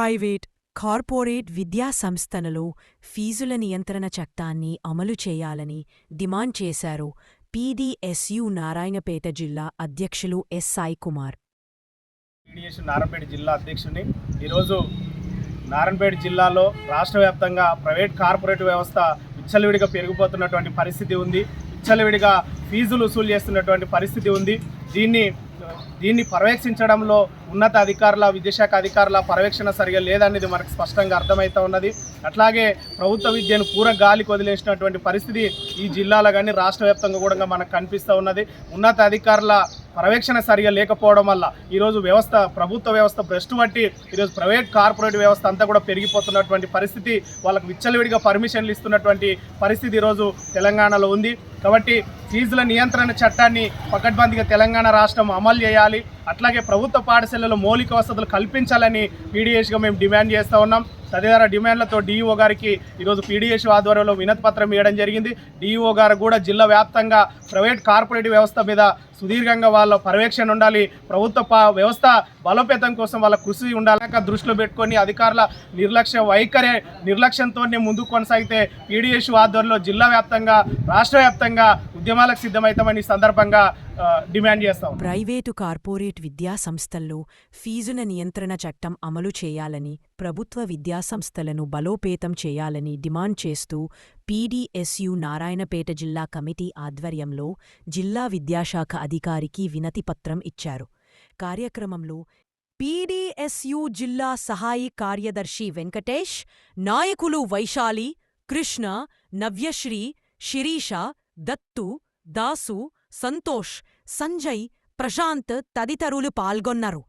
Private corporate విద్యా సంస్థలలో ఫీజుల నియంత్రణ చట్టాన్ని అమలు చేయాలని డిమాండ్ చేశారు పీడీఎస్యు నారాయణపేట జిల్లా అధ్యక్షులు ఎస్ సాయి కుమార్. టీడీఎస్ నారాయణపేట జిల్లా అధ్యక్షుని ఈరోజు నారాయణపేట జిల్లాలో రాష్ట్ర వ్యాప్తంగా ప్రైవేట్ కార్పొరేట్ వ్యవస్థ విచ్చలవిడిగా పెరిగిపోతున్నటువంటి పరిస్థితి ఉంది. విచ్చలవిడిగా ఫీజులు వసూలు చేస్తున్నటువంటి పరిస్థితి ఉంది. దీన్ని దీన్ని పర్యవేక్షించడంలో ఉన్నత అధికారుల విద్యాశాఖ అధికారుల పర్యవేక్షణ సరిగా లేదనేది మనకు స్పష్టంగా అర్థమవుతూ ఉన్నది. అట్లాగే ప్రభుత్వ విద్యను పూర గాలికి వదిలేసినటువంటి పరిస్థితి ఈ జిల్లాలో కానీ రాష్ట్ర వ్యాప్తంగా కూడా మనకు కనిపిస్తూ ఉన్నది. ఉన్నత అధికారుల పర్యవేక్షణ సరిగా లేకపోవడం వల్ల ఈరోజు వ్యవస్థ ప్రభుత్వ వ్యవస్థ భ్రష్టు బట్టి ఈరోజు ప్రైవేట్ కార్పొరేట్ వ్యవస్థ అంతా కూడా పెరిగిపోతున్నటువంటి పరిస్థితి వాళ్ళకు విచ్చలవిడిగా పర్మిషన్లు ఇస్తున్నటువంటి పరిస్థితి ఈరోజు తెలంగాణలో ఉంది. కాబట్టి ఫీజుల నియంత్రణ చట్టాన్ని పకడ్బందీగా తెలంగాణ రాష్ట్రం అమలు చేయాలి. అట్లాగే ప్రభుత్వ పాఠశాలలో మౌలిక వసతులు కల్పించాలని పీడీఎస్గా మేము డిమాండ్ చేస్తూ ఉన్నాం. తదితర డిమాండ్లతో డిఈఓ గారికి ఈరోజు పీడీఎస్ ఆధ్వర్యంలో వినతి పత్రం ఇవ్వడం జరిగింది. డిఈఓ గారు కూడా జిల్లా వ్యాప్తంగా ప్రైవేట్ కార్పొరేట్ వ్యవస్థ మీద సుదీర్ఘంగా వాళ్ళ పర్యవేక్షణ ఉండాలి. ప్రభుత్వ వ్యవస్థ బలోపేతం కోసం వాళ్ళ కృషి ఉండాలి. దృష్టిలో పెట్టుకొని అధికారుల నిర్లక్ష్య వైఖరి నిర్లక్ష్యంతోనే ముందుకు కొనసాగితే పీడీఎస్ ఆధ్వర్యంలో జిల్లా వ్యాప్తంగా రాష్ట్ర వ్యాప్తంగా ఉద్యమాలకు సిద్ధమవుతామని సందర్భంగా డిమాండ్ చేస్తాం ప్రైవేటు కార్పొరేట్ విద్యా సంస్థల్లో ఫీజుల నియంత్రణ చట్టం అమలు చేయాలని ప్రభుత్వ విద్యా సంస్థలను బలోపేతం చేయాలని డిమాండ్ చేస్తూ పీడీఎస్యు నారాయణపేట జిల్లా కమిటీ ఆధ్వర్యంలో జిల్లా విద్యాశాఖ అధికారికి వినతిపత్రం ఇచ్చారు. కార్యక్రమంలో పీడీఎస్యు జిల్లా సహాయి కార్యదర్శి వెంకటేష్ నాయకులు వైశాలి కృష్ణ నవ్యశ్రీ శిరీష దత్తు దాసు సంతోష్ సంజయ్ ప్రశాంత్ తదితరులు పాల్గొన్నారు.